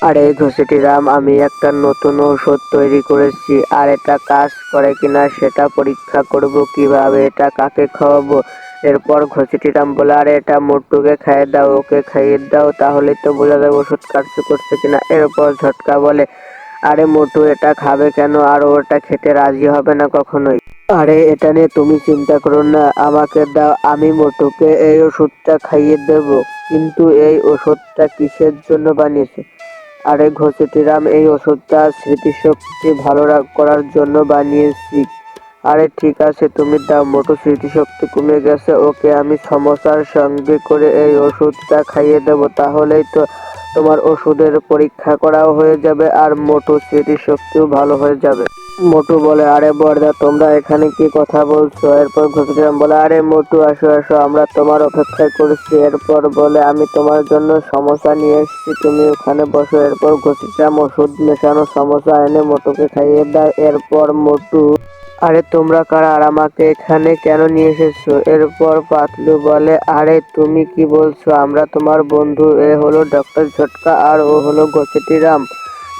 আরে ঘষেটি রাম, আমি একটা নতুন ঔষধ তৈরি করেছি, আর এটা কাজ করে কিনা সেটা পরীক্ষা করব কীভাবে, এটা কাকে খাওয়াবো? এরপর ঘষেটি রাম বলে, আরে এটা মোটুকে খাইয়ে দাও, ওকে খাইয়ে দাও তাহলে তো বোঝা যাবে ওষুধ কাজ করছে কিনা। এরপর ঝটকা বলে, আরে মোটু, এটা খাবে কেন? আর ওটা খেতে রাজি হবে না কখনোই। আরে এটা নিয়ে তুমি চিন্তা করো না, আমাকে দাও, আমি মোটুকে এই ওষুধটা খাইয়ে দেব, কিন্তু এই ওষুধটা কিসের জন্য বানিয়েছে? আরে ঘষেটিরাম এই ওষুধটা স্মৃতিশক্তি ভালো করার জন্য বানিয়েছি। আরে ঠিক আছে, তুমি দাও, মোটো স্মৃতিশক্তি কমে গেছে, ওকে আমি সমস্যার সঙ্গে করে এই ওষুধটা খাইয়ে দেব, তাহলেই তো তোমার ওষুধের পরীক্ষা করাও হয়ে যাবে আর মোটো স্মৃতিশক্তিও ভালো হয়ে যাবে। মোটু বলে, আরে বর্দা তোমরা এখানে কি কথা বলছো? এরপর ঘুষিরাম বলে, আরে মোটু, আসো আসো, আমরা তোমার অপেক্ষা করছি। এরপর বলে, আমি তোমার জন্য সমস্যা নিয়ে এসেছি, তুমি ওখানে বসো। এরপর ঘুষিরাম ওষুধ মেশানো সমস্যা এনে মোটুকে খাইয়ে দেয় এরপর মোটু, আরে তোমরা কারা আর আমাকে এখানে কেন নিয়ে এসেছ? এরপর পাতলু বলে, আরে তুমি কি বলছো? আমরা তোমার বন্ধু, এ হলো ডক্টর ঝটকা আর ও হলো গোচেটিরাম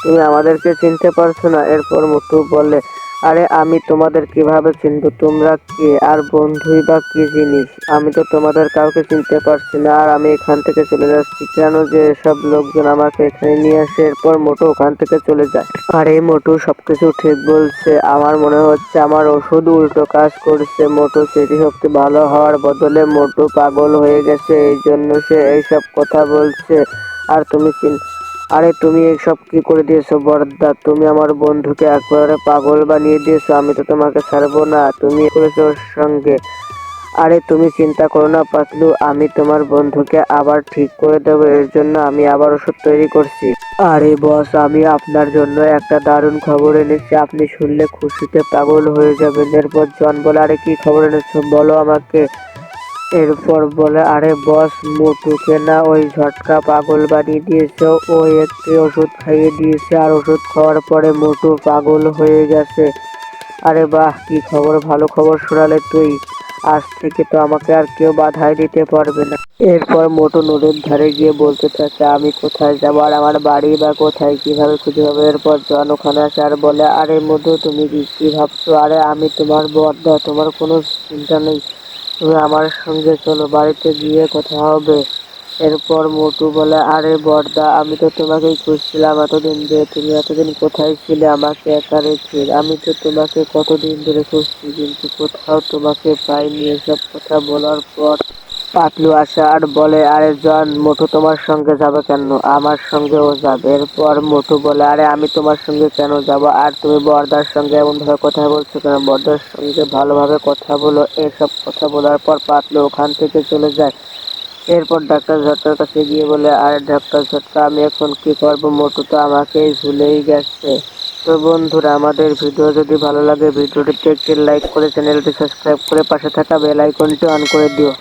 তুমি আমাদেরকে চিনতে পারছ না। এরপর মুটু বলে আরে, আমি তোমাদের কীভাবে চিনবো? তোমরা কে? আর বন্ধুই বা কি জিনিস? আমি তো তোমাদের কাউকে চিনতে পারছি না, আর আমি এখান থেকে চলে যাচ্ছি। কেন যে সব লোকজন আমাকে এখানে নিয়ে আসে? এরপর মোটু ওখান থেকে চলে যায়। আর এই মোটু, সবকিছু ঠিক বলছে। আমার মনে হচ্ছে আমার ওষুধ উল্টো কাজ করছে। মোটু স্মৃতিশক্তি ভালো হওয়ার বদলে মোটু পাগল হয়ে গেছে। এই জন্য সে এইসব কথা বলছে। আর তুমি চিন আরে তুমি এইসব কি করে দিয়েছ বর্দা? তুমি আমার বন্ধুকে একবারে পাগল বানিয়ে দিয়েছ, আমি তো তোমাকে ছাড়বো না। তুমি করেছ ওর সঙ্গে। আরে তুমি চিন্তা করো না পাতলু, আমি তোমার বন্ধুকে আবার ঠিক করে দেবো, এর জন্য আমি আবার ওষুধ তৈরি করছি। আরে বস, আমি আপনার জন্য একটা দারুণ খবর এনেছি, আপনি শুনলে খুশিতে পাগল হয়ে যাবেন। এরপর জন বলে, আরে কি খবর এনেছো? বলো আমাকে। এরপর বলে, আরে বস, মোটুকে না ওই ঝটকা পাগল বানিয়ে দিয়েছে, ও একটি ওষুধ খাইয়ে দিয়েছে আর ওষুধ খাওয়ার পরে মোটু পাগল হয়ে গেছে। আরে বাহ, কি খবর? ভালো খবর শোনালে তুই। আজ থেকে তো আমাকে আর কেউ বাধাই দিতে পারবে না। এরপর মোটু নদীর ধারে গিয়ে বলতে থাকে, আমি কোথায় যাব আর আমার বাড়ি বা কোথায়? কীভাবে খুঁজে পাবো? এরপর জন ওখানে আসে আর বলে, আরে মধু তুমি কি ভাবছ? আরে আমি তোমার বর্দা তোমার কোনো চিন্তা নেই। তুমি আমার সঙ্গে চলো, বাড়িতে গিয়ে কথা হবে। এরপর মোটু বলে, আরে বর্দা, আমি তো তোমাকেই খুঁজছিলাম এতদিন যে তুমি এতদিন কোথায় ছিলে, আমাকে একা রেখে। আমি তো তোমাকে কতদিন ধরে খুঁজছি, কিন্তু কোথাও তোমাকে পাইনি এসব কথা বলার পর। পাতলু আসে আর বলে, আরে জন মোটু তোমার সঙ্গে যাবে কেন? আমার সঙ্গেও যাবে। এরপর মোটু বলে, আরে আমি তোমার সঙ্গে কেন যাব? আর তুমি বর্দার সঙ্গে এমন ভাবে কথা বলছো কেন? বর্দার সঙ্গে ভালোভাবে কথা বলো, এসব কথা বলার পর পাতলু ওখান থেকে চলে যায়। এরপর ডাক্তার ঝটকার কাছে গিয়ে বলে, আরে ডাক্তার ঝটকা আমি এখন কি করব? মোটু তো আমাকেই ভুলেই গেছে। তো বন্ধুরা, আমাদের ভিডিও যদি ভালো লাগে, ভিডিওটিতে একটি লাইক করে চ্যানেলটি সাবস্ক্রাইব করে পাশে থাকা বেল আইকনটি অন করে দিও।